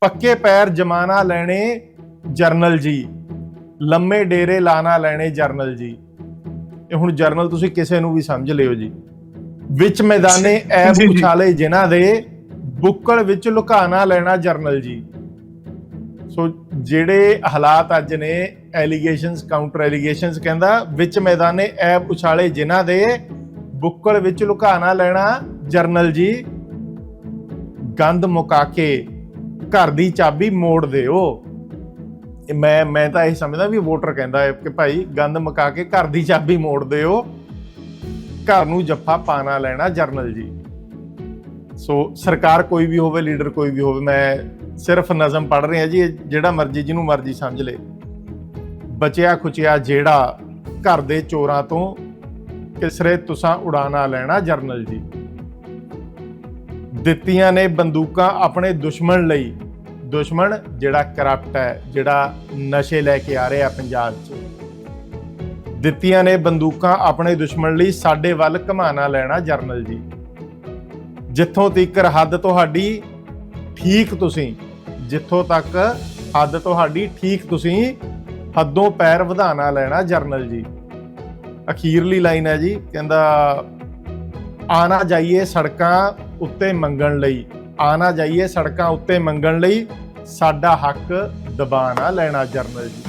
ਪੱਕੇ ਪੈਰ ਜਮਾਨਾ ਲੈਣੇ ਜਰਨਲ ਜੀ ਲੰਮੇ ਡੇਰੇ ਲਾਣਾ ਲੈਣੇ ਜਰਨਲ ਜੀ। ਇਹ ਹੁਣ ਜਰਨਲ ਤੁਸੀਂ ਕਿਸੇ ਨੂੰ ਵੀ ਸਮਝ ਲਿਓ ਜੀ। ਵਿੱਚ ਮੈਦਾਨੇ ਐਬ। ਉਛਾਲੇ ਜਿਨ੍ਹਾਂ ਦੇ ਬੁੱਕਲ ਵਿੱਚ ਲੁਕਾਣਾ ਲੈਣਾ ਜਰਨਲ ਜੀ। ਸੋ ਜਿਹੜੇ ਹਾਲਾਤ ਅੱਜ ਨੇ ਐਲੀਗੇਸ਼ਨਸ ਕਾਊਂਟਰ ਐਲੀਗੇਸ਼ਨਸ ਕਹਿੰਦਾ ਵਿੱਚ ਮੈਦਾਨੇ ਐਬ ਉਛਾਲੇ ਜਿਨ੍ਹਾਂ ਦੇ ਬੁੱਕਲ ਵਿੱਚ ਲੁਕਾਣਾ ਲੈਣਾ ਜਰਨਲ ਜੀ। ਗੰਦ ਮੁਕਾ ਕੇ ਘਰ ਦੀ ਚਾਬੀ ਮੋੜ ਦਿਓ। ਮੈਂ ਮੈਂ ਤਾਂ ਇਹ ਸਮਝਦਾ ਵੀ ਵੋਟਰ ਕਹਿੰਦਾ ਹੈ ਕਿ ਭਾਈ ਗੰਦ ਮੁਕਾ ਕੇ ਘਰ ਦੀ ਚਾਬੀ ਮੋੜ ਦਿਓ। ਘਰ ਨੂੰ ਜੱਫਾ ਪਾਣਾ ਲੈਣਾ ਜਰਨਲ ਜੀ। ਸੋ ਸਰਕਾਰ ਕੋਈ ਵੀ ਹੋਵੇ, ਲੀਡਰ ਕੋਈ ਵੀ ਹੋਵੇ, ਮੈਂ ਸਿਰਫ ਨਜ਼ਮ ਪੜ ਰਿਹਾ ਜੀ ਜਿਹੜਾ ਮਰਜ਼ੀ, ਜਿਹਨੂੰ ਮਰਜ਼ੀ ਸਮਝ ਲੇ। ਬਚਿਆ ਖੁਚਿਆ ਜਿਹੜਾ ਘਰ ਦੇ ਚੋਰਾਂ ਤੋਂ ਕਿਸਰੇ ਤੁਸਾਂ ਉਡਾਣਾ ਲੈਣਾ ਜਰਨਲ ਜੀ। ਦਿੱਤੀਆਂ ਨੇ ਬੰਦੂਕਾਂ ਆਪਣੇ ਦੁਸ਼ਮਣ ਲਈ। ਦੁਸ਼ਮਣ ਜਿਹੜਾ ਕਰਪਟ ਹੈ, ਜਿਹੜਾ ਨਸ਼ੇ ਲੈ ਕੇ ਆ ਰਿਹਾ ਪੰਜਾਬ 'ਚ। ਦਿੱਤੀਆਂ ਨੇ ਬੰਦੂਕਾਂ ਆਪਣੇ ਦੁਸ਼ਮਣ ਲਈ, ਸਾਡੇ ਵੱਲ ਘਮਾਣਾ ਲੈਣਾ ਜਰਨਲ ਜੀ। ਜਿੱਥੋਂ ਤੱਕ ਹੱਦ ਤੁਹਾਡੀ ਠੀਕ ਤੁਸੀਂ, ਜਿੱਥੋਂ ਤੱਕ ਹੱਦ ਤੁਹਾਡੀ ਠੀਕ ਤੁਸੀਂ, ਹੱਦੋਂ ਪੈਰ ਵਧਾਣਾ ਲੈਣਾ ਜਰਨਲ ਜੀ। ਅਖੀਰਲੀ ਲਾਈਨ ਹੈ ਜੀ, ਕਹਿੰਦਾ, ਆਣਾ ਜਾਈਏ ਸੜਕਾਂ ਉੱਤੇ ਮੰਗਣ ਲਈ। ਆਣਾ ਜਾਈਏ ਸੜਕਾਂ ਉੱਤੇ ਮੰਗਣ ਲਈ। ਸਾਡਾ ਹੱਕ ਦਬਾਣਾ ਲੈਣਾ ਜਰਨਲ ਜੀ।